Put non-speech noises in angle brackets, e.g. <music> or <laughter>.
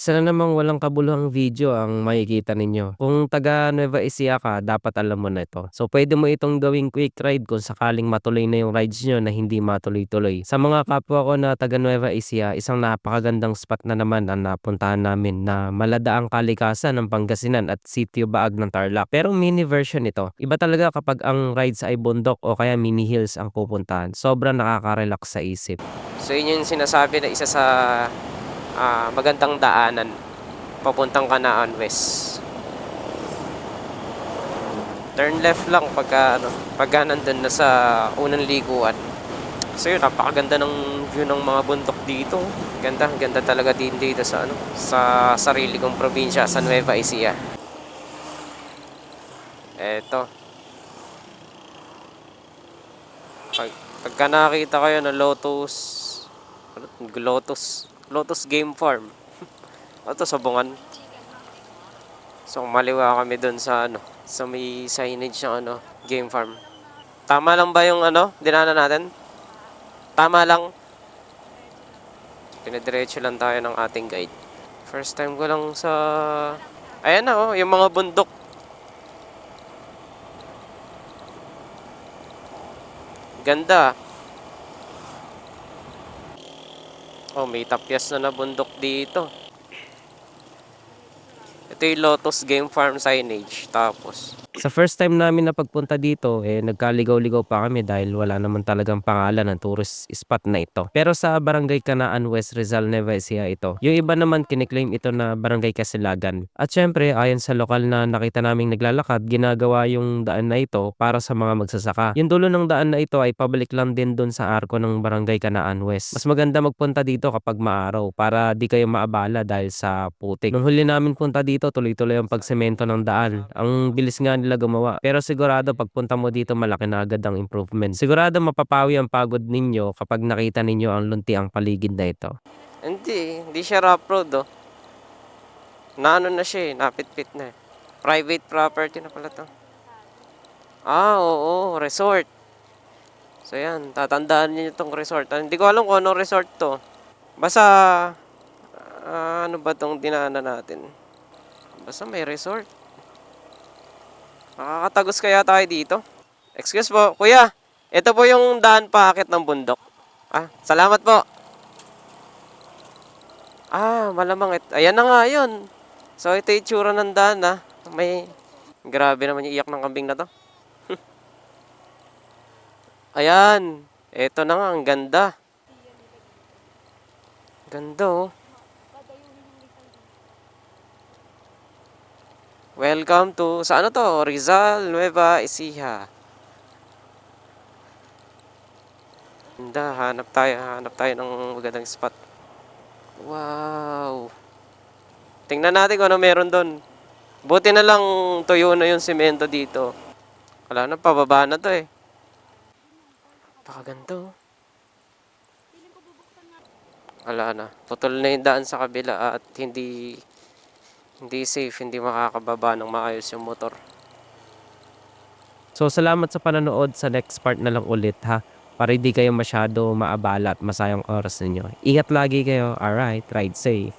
Isa na namang walang kabuluhang video ang makikita ninyo. Kung taga Nueva Ecija ka, dapat alam mo na ito. So pwede mo itong gawing quick ride kung sakaling matuloy na yung rides nyo na hindi matuloy-tuloy. Sa mga kapwa ko na taga Nueva Ecija, isang napakagandang spot na naman ang napuntahan namin na malada ang kalikasan ng Pangasinan at sitio Baag ng Tarlac. Pero mini version ito. Iba talaga kapag ang rides ay bundok o kaya mini hills ang pupuntahan. Sobrang nakaka-relax sa isip. So yun yung sinasabi na isa sa ah, magandang daanan papuntang Kanaan West. Turn left lang pagka ano, pagka nandun na sa unang liguan. So yun, napakaganda ng view ng mga bundok dito. Ganda, ganda talaga din dito sa ano, sa sarili kong probinsya sa Nueva Ecija. Eto. Pag, pagka nakakita kayo ng Lotus, ano, Lotus, Lotus Game Farm. <laughs> Ito sa Bungan. So maliwa kami doon sa ano, sa may signage ng ano, Game Farm. Tama lang ba yung ano, dinaanan natin? Tama lang. Pinadiretso lang tayo ng ating guide. First time ko lang sa... Ayan na oh, yung mga bundok. Ganda. Oh, may tapyas na na bundok dito. Ito yung Lotus Game Farm signage. Tapos, sa first time namin na pagpunta dito, eh, nagkaligaw-ligaw pa kami dahil wala naman talagang pangalan ng tourist spot na ito. Pero sa Barangay Kanaan West Rizal Nueva Ecija ito. Yung iba naman kiniklaim ito na Barangay Kasilagan. At syempre, ayon sa lokal na nakita naming naglalakad, ginagawa yung daan na ito para sa mga magsasaka. Yung dulo ng daan na ito ay pabalik lang din dun sa arko ng Barangay Kanaan West. Mas maganda magpunta dito kapag maaraw para di kayo maabala dahil sa putik. Nung huli namin punta dito, tuloy-tuloy ang pagsemento ng daan. Ang bilis nga nila gumawa. Pero sigurado pagpunta mo dito malaki na agad ang improvement. Sigurado mapapawi ang pagod ninyo kapag nakita ninyo ang lunti ang paligid na ito. Hindi, hindi siya rough road oh. Naano na siya eh, napit-pit na eh. Private property na pala to. Ah, oo, resort. So yan, tatandaan niyo itong resort. Ah, hindi ko alam kung anong resort to. Basta, ah, ano ba tong dinaanan natin? Basta may resort. Makakatagos kaya tayo dito? Excuse po, kuya. Ito po yung daan paakit ng bundok. Ah, salamat po. Ah, malamang it. Ayan na nga yun. So, ito yung tsura ng daan, ah. May... Grabe naman yung iyak ng kambing na to. <laughs> Ayan. Ito na nga, ang ganda. Ganda, oh. Welcome to, sa ano to? Rizal Nueva Ecija. Ganda, hanap tayo, hanap tayo ng magandang spot. Wow. Tingnan natin kung ano meron doon. Buti na lang tuyo na yung semento dito. Wala na, pababa na to eh. Pakaganda oh. Wala na. Putol na yung daan sa kabila at hindi hindi safe, hindi makakababa ng maayos yung motor. So salamat sa panonood sa next part na lang ulit ha. Para hindi kayo masyado maabala at masayang oras ninyo. Ingat lagi kayo. Alright, ride safe.